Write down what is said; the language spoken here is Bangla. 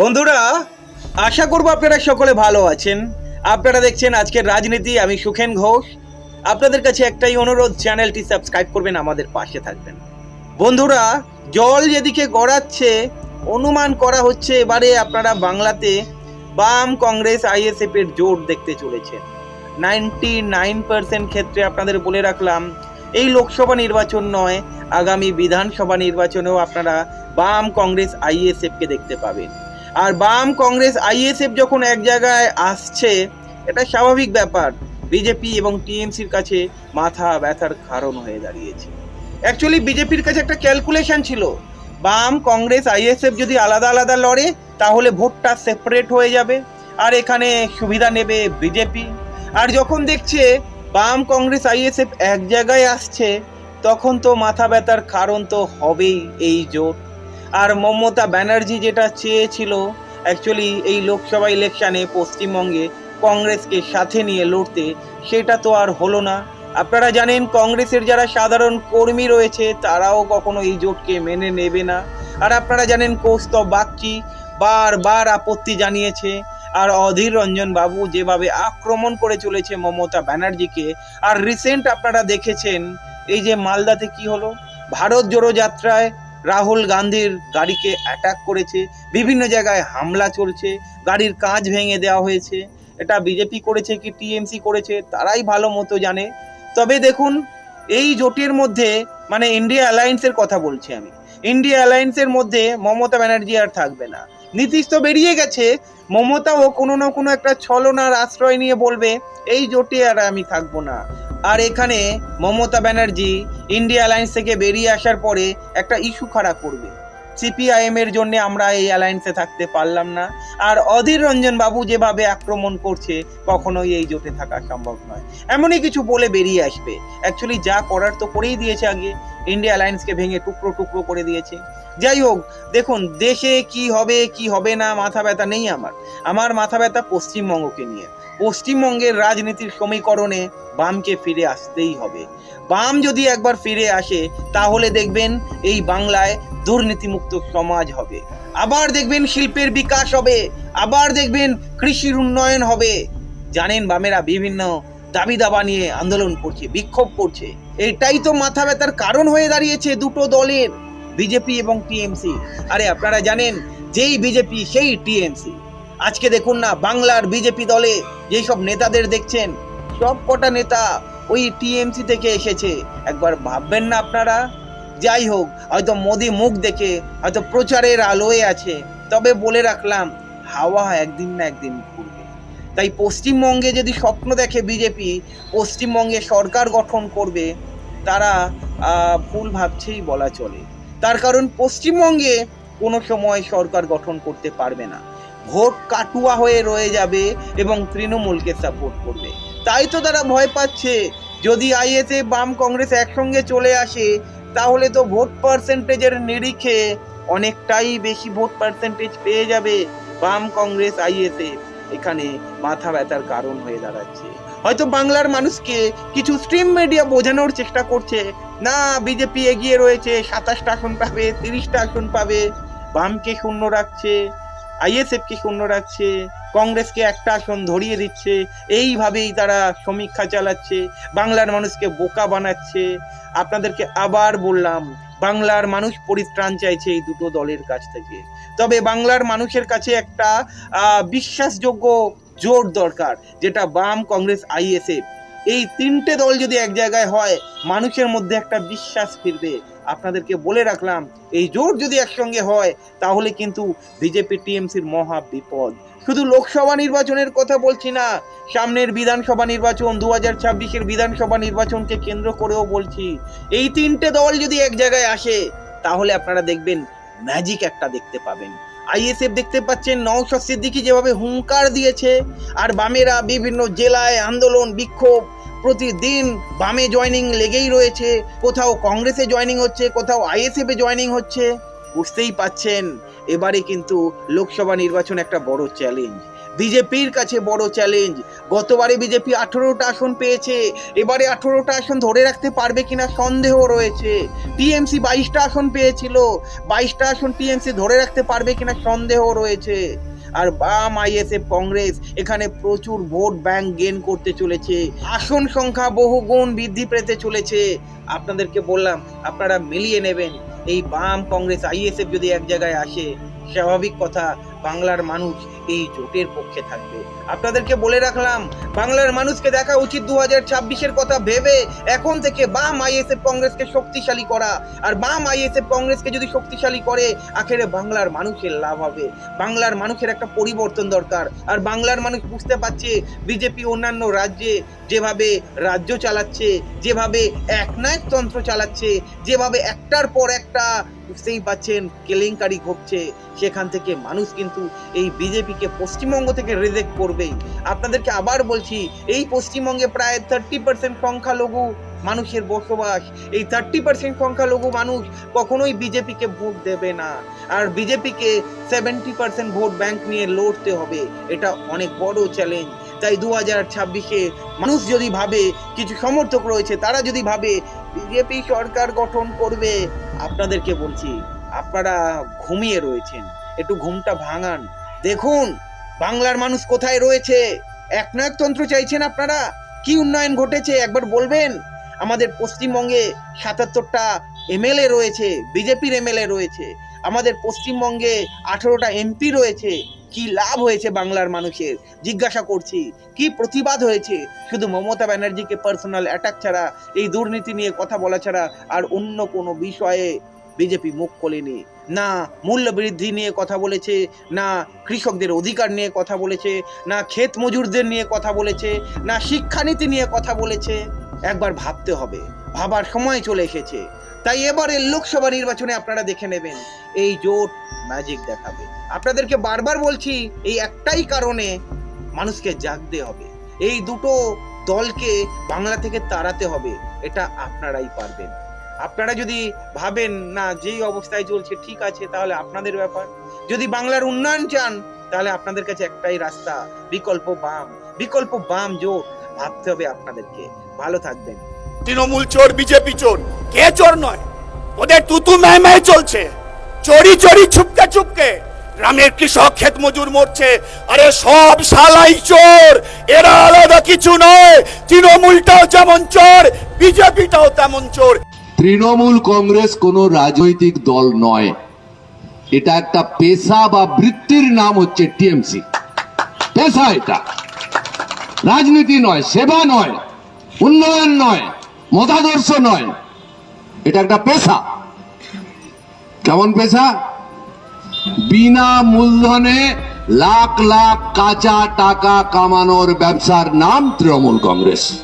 বন্ধুরা, আশা করব আপনারা সকলে ভালো আছেন। আপনারা দেখছেন আজকের রাজনীতি, আমি সুখেন ঘোষ। আপনাদের কাছে একটাই অনুরোধ, চ্যানেলটি সাবস্ক্রাইব করবেন, আমাদের পাশে থাকবেন। বন্ধুরা, জল যেদিকে গড়াচ্ছে, অনুমান করা হচ্ছে এবারে আপনারা বাংলাতে বাম কংগ্রেস আইএসএফ এর জোট দেখতে চলেছেন। নাইনটি নাইন পার্সেন্ট ক্ষেত্রে আপনাদের বলে রাখলাম, এই লোকসভা নির্বাচন নয়, আগামী বিধানসভা নির্বাচনেও আপনারা বাম কংগ্রেস আইএসএফকে দেখতে পাবেন। আর বাম কংগ্রেস আইএসএফ যখন এক জায়গায় আসছে, এটা স্বাভাবিক ব্যাপার। বিজেপি এবং টিএমসির কাছে মাথা ব্যথার কারণ হয়ে দাঁড়িয়েছে। অ্যাকচুয়ালি বিজেপির কাছে একটা ক্যালকুলেশন ছিল। বাম কংগ্রেস আইএসএফ যদি আলাদা আলাদা লড়ে, তাহলে ভোটটা সেপারেট হয়ে যাবে। আর এখানে সুবিধা নেবে বিজেপি আর যখন দেখছে বাম কংগ্রেস আইএসএফ এক জায়গায় আসছে, তখন তো মাথা ব্যথার কারণ তো হবেই এই জোট। আর মমতা ব্যানার্জি যেটা চেয়েছিল অ্যাকচুয়ালি এই লোকসভা ইলেকশানে পশ্চিমবঙ্গে কংগ্রেসকে সাথে নিয়ে লড়তে, সেটা তো আর হলো না। আপনারা জানেন, কংগ্রেসের যারা সাধারণ কর্মী রয়েছে, তারাও কখনো এই জোটকে মেনে নেবে না। আর আপনারা জানেন, কৌস্তব বাগচি বারবার আপত্তি জানিয়েছে। আর অধীর রঞ্জন বাবু যেভাবে আক্রমণ করে চলেছে মমতা ব্যানার্জিকে, আর রিসেন্ট আপনারা দেখেছেন, এই যে মালদাতে কি হলো? ভারত জোড়ো যাত্রায় রাহুল গান্ধীর গাড়িকে অ্যাটাক করেছে, বিভিন্ন জায়গায় হামলা চলছে, গাড়ির কাঁচ ভেঙে দেওয়া হয়েছে। এটা বিজেপি করেছে কি টিএমসি করেছে, তারাই ভালো মতো জানে। তবে দেখুন, এই জোটের মধ্যে মানে ইন্ডিয়া অ্যালায়েন্সের কথা বলছি আমি। ইন্ডিয়া অ্যালায়েন্সের মধ্যে মমতা ব্যানার্জি আর থাকবে না। নীতিশ তো বেরিয়ে গেছে, মমতাও কোনো না কোনো একটা ছলনার আশ্রয় নিয়ে বলবে, এই জোটে আর আমি থাকব না। আর এখানে মমতা ব্যানার্জি ইন্ডিয়া অ্যালায়েন্স থেকে বেরিয়ে আসার পরে একটা ইস্যু খাড়া করবে। সিপিআইএম এর জন্য আমরা এই অ্যালায়েন্সে থাকতে পারলাম না। আর অধীর রঞ্জন বাবু যেভাবে আক্রমণ করছে, কখনোই এই জোটে থাকা সম্ভব নয়। এমনই কিছু বলে বেরিয়ে আসবে। অ্যাকচুয়ালি যা করার তো করেই দিয়েছে আগে। ইন্ডিয়া অ্যালায়েন্সকে ভেঙে টুকরো টুকরো করে দিয়েছে। যাই হোক, দেখুন, দেশে কি হবে কি হবে না, মাথা ব্যথা নেই আমার। আমার মাথা ব্যথা পশ্চিমবঙ্গকে নিয়ে। পশ্চিমবঙ্গের রাজনীতির সমীকরণে বামকে ফিরে আসতেই হবে। বাম যদি একবার ফিরে আসে, তাহলে দেখবেন এই বাংলায় দুর্নীতিমুক্ত সমাজ হবে। আবার দেখবেন শিল্পের বিকাশ হবে। আবার দেখবেন কৃষির উন্নয়ন হবে। জানেন বামেরা বিভিন্ন দাবি দাবা নিয়ে আন্দোলন করছে, বিক্ষোভ করছে। এটাই তো মাথা ব্যথার কারণ হয়ে দাঁড়িয়েছে দুটো দলের, বিজেপি এবং টিএমসি। আরে আপনারা জানেন, যেই বিজেপি, সেই টিএমসি। আজকে দেখুন না, বাংলার বিজেপি দলে যেই সব নেতাদের দেখছেন সব কটা নেতা ওই টিএমসি থেকে এসেছে। একবার ভাববেন না আপনারা যাই হোক, হয়তো মোদি মুখ দেখে, হয়তো প্রচারের আলোয় আছে। তবে বলে রাখলাম, হাওয়া একদিন না একদিন ঘুরবে। তাই পশ্চিমবঙ্গে যদি স্বপ্ন দেখে বিজেপি, পশ্চিমবঙ্গে সরকার গঠন করবে, তারা ভুল ভাবছেই বলা চলে। তার কারণ পশ্চিমবঙ্গে কোনো সময় সরকার গঠন করতে পারবে না। ভোট কাটুয়া হয়ে রয়ে যাবে এবং তৃণমূলকে সাপোর্ট করবে। তাই তো তারা ভয় পাচ্ছে, যদি আইএসএ, বাম, কংগ্রেস একসঙ্গে চলে আসে তাহলে তো ভোট পার্সেন্টেজের নিরিখে অনেকটাই বেশি ভোট পার্সেন্টেজ পেয়ে যাবে বাম কংগ্রেস আইএসএ। এখানে মাথা ব্যথার কারণ হয়ে দাঁড়াচ্ছে। হয়তো বাংলার মানুষকে কিছু স্ট্রিম মিডিয়া বোঝানোর চেষ্টা করছে। না বিজেপি এগিয়ে রয়েছে, সাতাশটা আসন পাবে, তিরিশটা আসন পাবে। বামকে শূন্য রাখছে। আইএসএফকে শূন্য রাখছে, কংগ্রেসকে একটা আসন ধরিয়ে দিচ্ছে, এইভাবেই তারা সমীক্ষা চালাচ্ছে, বাংলার মানুষকে বোকা বানাচ্ছে। আপনাদেরকে আবার বললাম, বাংলার মানুষ পরিত্রাণ চাইছে এই দুটো দলের কাছ থেকে। তবে বাংলার মানুষের কাছে একটা বিশ্বাসযোগ্য জোট দরকার, যেটা বাম কংগ্রেস আইএসএফ। এই তিনটে দল যদি এক জায়গায় হয়, মানুষের মধ্যে একটা বিশ্বাস ফিরবে। আপনাদেরকে বলে রাখলাম, এই জোট যদি একসঙ্গে হয়, তাহলে কিন্তু বিজেপি টিএমসির মহা বিপদ। শুধু লোকসভা নির্বাচনের কথা বলছি না, সামনের বিধানসভা নির্বাচন দু হাজার ছাব্বিশের বিধানসভা নির্বাচনকে কেন্দ্র করেও বলছি। এই তিনটে দল যদি এক জায়গায় আসে, তাহলে আপনারা দেখবেন ম্যাজিক একটা দেখতে পাবেন। আইএসএফ দেখতে পাচ্ছেন, নওশাদ সিদ্দিকি যেভাবে হুঙ্কার দিয়েছে, আর বামেরা বিভিন্ন জেলায় আন্দোলন, বিক্ষোভ প্রতিদিন বামে জয়নিং লেগেই রয়েছে, কোথাও কংগ্রেসে জয়নিং হচ্ছে, কোথাও আইএসএফে জয়নিং হচ্ছে। বুঝতেই পাচ্ছেন, এবারে কিন্তু লোকসভা নির্বাচন একটা বড় চ্যালেঞ্জ বিজেপির কাছে বড় চ্যালেঞ্জ গতবারে বিজেপি আঠেরোটা আসন পেয়েছে, এবারে আঠেরোটা আসন ধরে রাখতে পারবে কিনা সন্দেহ রয়েছে। টিএমসি বাইশটা আসন পেয়েছিল, বাইশটা আসন টিএমসি ধরে রাখতে পারবে কিনা সন্দেহ রয়েছে। আর বাম আইএসএফ কংগ্রেস এখানে প্রচুর ভোট ব্যাংক গেন করতে চলেছে। আসন সংখ্যা বহুগুণ বৃদ্ধি পেতে চলেছে। আপনাদেরকে বললাম, আপনারা মিলিয়ে নেবেন। এই বাম কংগ্রেস আইএসএফ যদি এক জায়গায় আসে, স্বাভাবিক কথা বাংলার মানুষ এই জোটের পক্ষে থাকবে। আপনাদেরকে বলে রাখলাম, বাংলার মানুষকে দেখা উচিত দু হাজার কথা ভেবে, এখন থেকে বাম আইএসএফ কংগ্রেসকে শক্তিশালী করা। আর বাম আইএসএফ কংগ্রেসকে যদি শক্তিশালী করে, আখেরে বাংলার মানুষের লাভ হবে। বাংলার মানুষের একটা পরিবর্তন দরকার। আর বাংলার মানুষ বুঝতে পারছে, বিজেপি অন্যান্য রাজ্যে যেভাবে রাজ্য চালাচ্ছে, যেভাবে একনায়কতন্ত্র চালাচ্ছে, যেভাবে একটার পর একটা বুঝতেই পাচ্ছেন কেলেঙ্কারি ঘটছে, সেখান থেকে মানুষ কিন্তু এই বিজেপিকে পশ্চিমবঙ্গ থেকে রিজেক্ট করবেই। আপনাদেরকে আবার বলছি, এই পশ্চিমবঙ্গে প্রায় থার্টি পার্সেন্ট সংখ্যালঘু মানুষের বসবাস। এই থার্টি পার্সেন্ট সংখ্যালঘু মানুষ কখনোই বিজেপিকে ভোট দেবে না। আর বিজেপিকে সেভেন্টি পার্সেন্ট ভোট ব্যাংক নিয়ে লড়তে হবে, এটা অনেক বড় চ্যালেঞ্জ তাই দু হাজার ছাব্বিশে মানুষ যদি ভাবে, কিছু সমর্থক রয়েছে, তারা যদি ভাবে বিজেপি সরকার গঠন করবে, আপনাদেরকে বলছি, আপনারা ঘুমিয়ে রয়েছেন। একটু ঘুমটা ভাঙান। দেখুন, বাংলার মানুষ কোথায় রয়েছে? এক একনায়কতন্ত্র চাইছেন আপনারা? কি উন্নয়ন ঘটেছে? একবার বলবেন। আমাদের পশ্চিমবঙ্গে সাতাত্তরটা এমএলএ রয়েছে, বিজেপির এমএলএ রয়েছে। আমাদের পশ্চিমবঙ্গে আঠেরোটা এমপি রয়েছে। কি লাভ হয়েছে বাংলার মানুষের? জিজ্ঞাসা করছি। কি প্রতিবাদ হয়েছে? শুধু মমতা ব্যানার্জিকে পার্সোনাল অ্যাটাক ছাড়া, এই দুর্নীতি নিয়ে কথা বলা ছাড়া আর অন্য কোনো বিষয়ে বিজেপি মুখ খোলেনি। না মূল্য বৃদ্ধি নিয়ে কথা বলেছে, না কৃষকদের অধিকার নিয়ে কথা বলেছে, না ক্ষেত মজুরদের নিয়ে কথা বলেছে, না শিক্ষানীতি নিয়ে কথা বলেছে, একবার ভাবতে হবে, ভাবার সময় চলে এসেছে। তাই এবারে লোকসভা নির্বাচনে আপনারা দেখে নেবেন, এই জোট ম্যাজিক দেখাবে। আপনাদেরকে বারবার বলছি, এই একটাই কারণে মানুষকে জাগতে হবে। এই দুটো দলকে বাংলা থেকে তাড়াতে হবে, এটা আপনারাই পারবেন। আপনারা যদি ভাবেন, না, যেই অবস্থায় চলছে ঠিক আছে, তাহলে আপনাদের ব্যাপার। যদি বাংলার উন্নয়ন চান, তাহলে আপনাদের কাছে একটাই রাস্তা, বিকল্প বাম। বিকল্প বাম জোট, ভাবতে হবে আপনাদেরকে। ভালো থাকবেন। তৃণমূল চোর, বিজেপি চোর, কে চোর নয়? ওদের তুতু ম্যায় ম্যায় চলছে। চোরি চোরি ছুপকে ছুপকে। গ্রামের কৃষক ক্ষেত মজুর মরছে। আরে সব শালাই চোর, এরা আলাদা কিছু নয়। তৃণমূলটাও যেমন চোর, বিজেপিটাও তেমন চোর। তৃণমূল কংগ্রেস কোনো রাজনৈতিক দল নয়। এটা একটা পেশা বা বৃত্তির নাম হচ্ছে টিএমসি। পেশা এটা। রাজনীতি নয়, সেবা নয়, উন্নয়ন নয়, মতাদর্শ নয়। এটা একটা পেশা। কেমন পেশা? বিনা মূলধনে লাখ লাখ কাঁচা টাকা কামানোর ব্যবসার নাম তৃণমূল কংগ্রেস।